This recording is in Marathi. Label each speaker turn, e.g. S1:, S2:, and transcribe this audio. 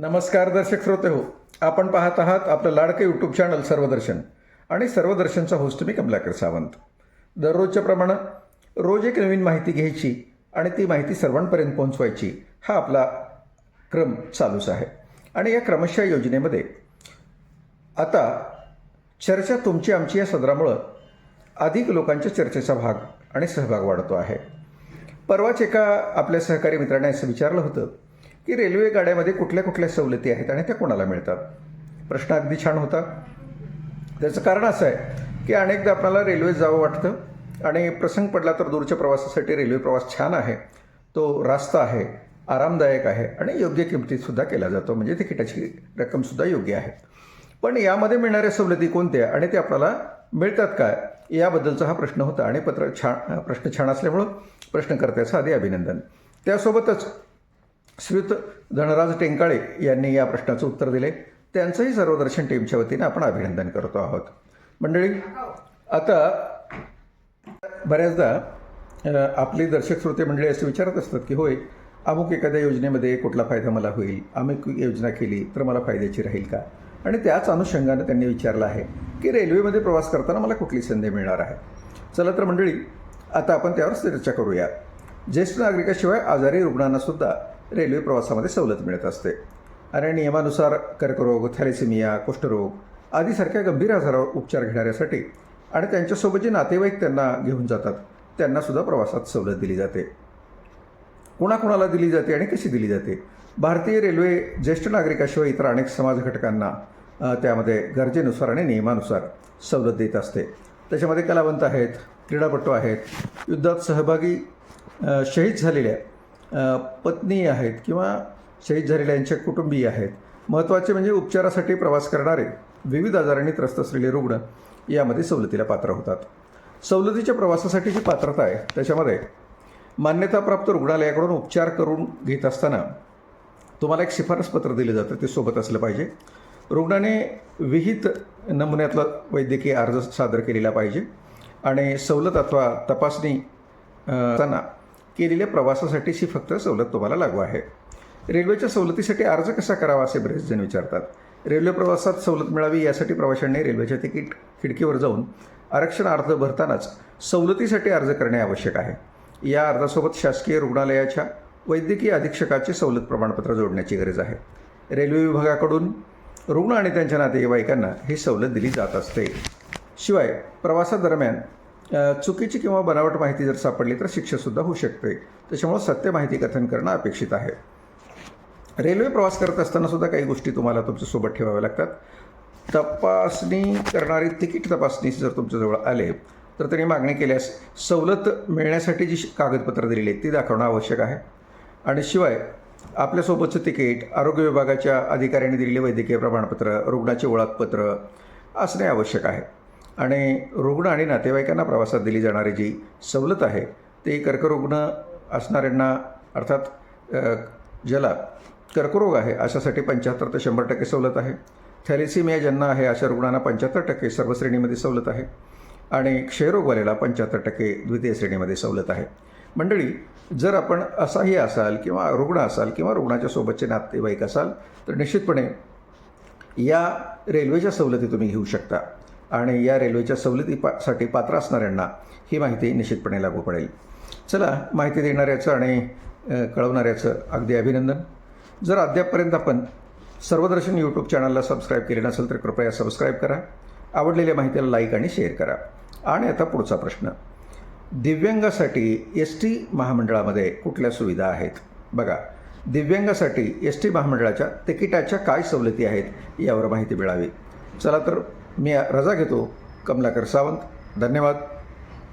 S1: नमस्कार दर्शक श्रोते हो. आपण पाहत आहात आपलं लाडकं यूट्यूब चॅनल सर्वदर्शन आणि सर्वदर्शनचा होस्ट मी कमलाकर सावंत. दररोजच्या प्रमाणे रोज एक नवीन माहिती घ्यायची आणि ती माहिती सर्वांपर्यंत पोहोचवायची हा आपला क्रम चालूच आहे. आणि या क्रमशः योजनेमध्ये आता चर्चा तुमची आमची या सदरामुळं अधिक लोकांच्या चर्चेचा भाग आणि सहभाग वाढतो आहे. परवाच एका आपल्या सहकारी मित्राने असं विचारलं होतं की रेल्वे गाड्यामध्ये कुठल्या कुठल्या सवलती आहेत आणि त्या कोणाला मिळतात? प्रश्न अगदी छान होता. त्याचं कारण असं आहे की अनेकदा आपल्याला रेल्वेत जावं वाटतं आणि प्रसंग पडला तर दूरच्या प्रवासासाठी रेल्वे प्रवास छान आहे तो रास्त आहे आरामदायक आहे आणि योग्य किमतीतसुद्धा केला जातो. म्हणजे तिकिटाची रक्कमसुद्धा योग्य आहे. पण यामध्ये मिळणाऱ्या सवलती कोणत्या आणि ते आपल्याला मिळतात काय याबद्दलचा हा प्रश्न होता आणि पत्र छान प्रश्न छान असल्यामुळं प्रश्नकर्त्याचं आधी अभिनंदन. त्यासोबतच श्रीयुत धनराज टेंकाळे यांनी या प्रश्नाचं उत्तर दिले. त्यांचंही सर्वदर्शन टीमच्या वतीने आपण अभिनंदन करतो आहोत. मंडळी आता बऱ्याचदा आपली दर्शक श्रोते मंडळी असे विचारत असतात की होय अमुक एखाद्या योजनेमध्ये कुठला फायदा मला होईल? अमुक योजना केली तर मला फायद्याची राहील का? आणि त्याच अनुषंगानं त्यांनी विचारलं आहे की रेल्वेमध्ये प्रवास करताना मला कुठली संधी मिळणार आहे? चला तर मंडळी आता आपण त्यावर चर्चा करूया. ज्येष्ठ नागरिकाशिवाय आजारी रुग्णांनासुद्धा रेल्वे प्रवासामध्ये सवलत मिळत असते. आणि नियमानुसार कर्करोग थॅलेसिमिया कुष्ठरोग आदीसारख्या गंभीर आजारावर उपचार घेणाऱ्यासाठी आणि त्यांच्यासोबत जे नातेवाईक त्यांना घेऊन जातात त्यांनासुद्धा प्रवासात सवलत दिली जाते. कोणाकोणाला दिली जाते आणि कशी दिली जाते? भारतीय रेल्वे ज्येष्ठ नागरिकाशिवाय इतर अनेक समाज घटकांना त्यामध्ये गरजेनुसार आणि नियमानुसार सवलत देत असते. त्याच्यामध्ये कलावंत आहेत क्रीडापटू आहेत युद्धात सहभागी शहीद झालेल्या पत्नी आहेत किंवा शहीद झालेल्यांचे कुटुंबीय आहेत. महत्त्वाचे म्हणजे उपचारासाठी प्रवास करणारे विविध आजारांनी त्रस्त असलेले रुग्ण यामध्ये सवलतीला पात्र होतात. सवलतीच्या प्रवासासाठी जी पात्रता आहे त्याच्यामध्ये मान्यताप्राप्त रुग्णालयाकडून उपचार करून घेत असताना तुम्हाला एक शिफारस पत्र दिलं जातं ते सोबत असलं पाहिजे. रुग्णाने विहित नमुन्यातला वैद्यकीय अर्ज सादर केलेला पाहिजे आणि सवलत अथवा तपासणी त्यांना असताना केलेल्या प्रवासासाठीची फक्त सवलत तुम्हाला लागू आहे. रेल्वेच्या सवलतीसाठी अर्ज कसा करावा असे बरेच जण विचारतात. रेल्वे प्रवासात सवलत मिळावी यासाठी प्रवाशांनी रेल्वेच्या तिकीट खिडकीवर जाऊन आरक्षण अर्ज भरतानाच सवलतीसाठी अर्ज करणे आवश्यक आहे. या अर्जासोबत शासकीय रुग्णालयाच्या वैद्यकीय अधीक्षकाचे सवलत प्रमाणपत्र जोडण्याची गरज आहे. रेल्वे विभागाकडून रुग्ण आणि त्यांच्या नातेवाईकांना ही सवलत दिली जात असते. शिवाय प्रवासादरम्यान चुकीची किंवा बनावट माहिती जर सापडली तर शिक्षासुद्धा होऊ शकते. त्याच्यामुळं सत्य माहिती कथन करणं अपेक्षित आहे. रेल्वे प्रवास करत असताना सुद्धा काही गोष्टी तुम्हाला तुमच्यासोबत ठेवाव्या लागतात. तपासणी करणारी तिकीट तपासणी जर तुमच्याजवळ आले तर त्यांनी मागणी केल्यास सवलत मिळण्यासाठी जी कागदपत्रं दिलेली आहेत ती दाखवणं आवश्यक आहे. आणि शिवाय आपल्यासोबतचं तिकीट आरोग्य विभागाच्या अधिकाऱ्यांनी दिलेले वैद्यकीय प्रमाणपत्र रुग्णाचे ओळखपत्र असणे आवश्यक आहे. आणि रुग्ण आणि नातेवाईकांना प्रवासात दिली जाणारी जी सवलत आहे ती कर्करुग्ण असणाऱ्यांना अर्थात ज्याला कर्करोग आहे अशासाठी पंच्याहत्तर ते शंभर टक्के सवलत आहे. थॅलिसिमिया ज्यांना आहे अशा रुग्णांना पंच्याहत्तर टक्के सर्व श्रेणीमध्ये सवलत आहे. आणि क्षयरोगवालेला पंच्याहत्तर टक्के द्वितीय श्रेणीमध्ये सवलत आहे. मंडळी जर आपण असाही असाल किंवा रुग्ण असाल किंवा रुग्णाच्या सोबतचे नातेवाईक असाल तर निश्चितपणे या रेल्वेच्या सवलती तुम्ही घेऊ शकता. आणि या रेल्वेच्या सवलती पात्र असणाऱ्यांना ही माहिती निश्चितपणे लागू पडेल. चला माहिती देणाऱ्याचं आणि कळवणाऱ्याचं अगदी अभिनंदन. जर अद्यापपर्यंत आपण सर्वदर्शन यूट्यूब चॅनलला सबस्क्राईब केले नसेल तर कृपया सबस्क्राईब करा. आवडलेल्या माहितीला लाईक आणि शेअर करा. आणि आता पुढचा प्रश्न. दिव्यांगासाठी एस टी महामंडळामध्ये कुठल्या सुविधा आहेत? बघा दिव्यांगासाठी एस टी महामंडळाच्या तिकिटाच्या काय सवलती आहेत यावर माहिती मिळावी. चला तर मी रजा घेतो. कमलाकर सावंत धन्यवाद.